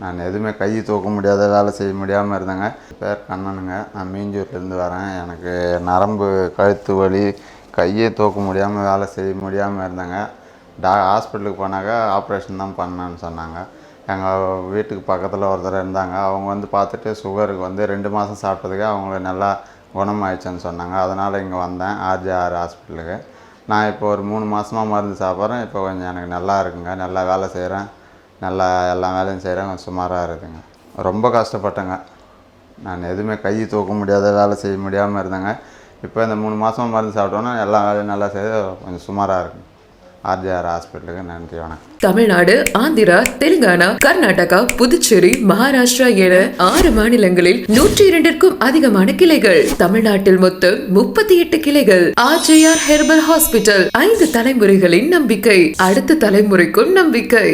நான் எதுவுமே கை தூக்க முடியாத வேலை செய்ய முடியாமல் இருந்தேங்க. பேர் கண்ணனுங்க. நான் மீஞ்சூர்லேருந்து வரேன். எனக்கு நரம்பு கழுத்து வலி கையை தூக்க முடியாமல் வேலை செய்ய முடியாமல் இருந்தேங்க. டா ஹாஸ்பிட்டலுக்கு போனாக்க ஆப்ரேஷன் தான் பண்ணேன்னு சொன்னாங்க. எங்கள் வீட்டுக்கு பக்கத்தில் ஒருத்தர் இருந்தாங்க. அவங்க வந்து பார்த்துட்டு சுகருக்கு வந்து ரெண்டு மாதம் சாப்பிட்டதுக்கு அவங்களுக்கு நல்லா குணமாயிடுச்சுன்னு சொன்னாங்க. அதனால் இங்கே வந்தேன். ஆர்ஜிஆர் ஹாஸ்பிட்டலுக்கு. நான் இப்போ ஒரு மூணு மாதமாக மருந்து சாப்பிட்றேன். இப்போ கொஞ்சம் எனக்கு நல்லா இருக்குங்க. நல்லா வேலை செய்கிறேன் நல்லா எல்லா வேலையும் செய்கிறேன் கொஞ்சம் சுமாராக இருக்குதுங்க ரொம்ப கஷ்டப்பட்டேங்க. நான் எதுவுமே கை தூக்க முடியாத வேலை செய்ய முடியாமல் இருந்தேங்க. இப்போ இந்த மூணு மாதம் மருந்து சாப்பிட்டோன்னா எல்லா வேலையும் நல்லா செய்து கொஞ்சம் சுமாராக இருக்குங்க. ஆர்ஜிஆர் ஹாஸ்பிட்டலுக்கு நன்றி வணக்கம். தமிழ்நாடு ஆந்திரா தெலுங்கானா கர்நாடகா புதுச்சேரி மகாராஷ்டிரா என ஆறு மாநிலங்களில் நூற்றி இரண்டிற்கும் அதிகமான கிளைகள். தமிழ்நாட்டில் மொத்தம் முப்பத்தி எட்டு கிளைகள். ஆர்ஜிஆர் ஹெர்பல் ஹாஸ்பிட்டல் ஐந்து தலைமுறைகளின் நம்பிக்கை. அடுத்த தலைமுறைக்கும் நம்பிக்கை.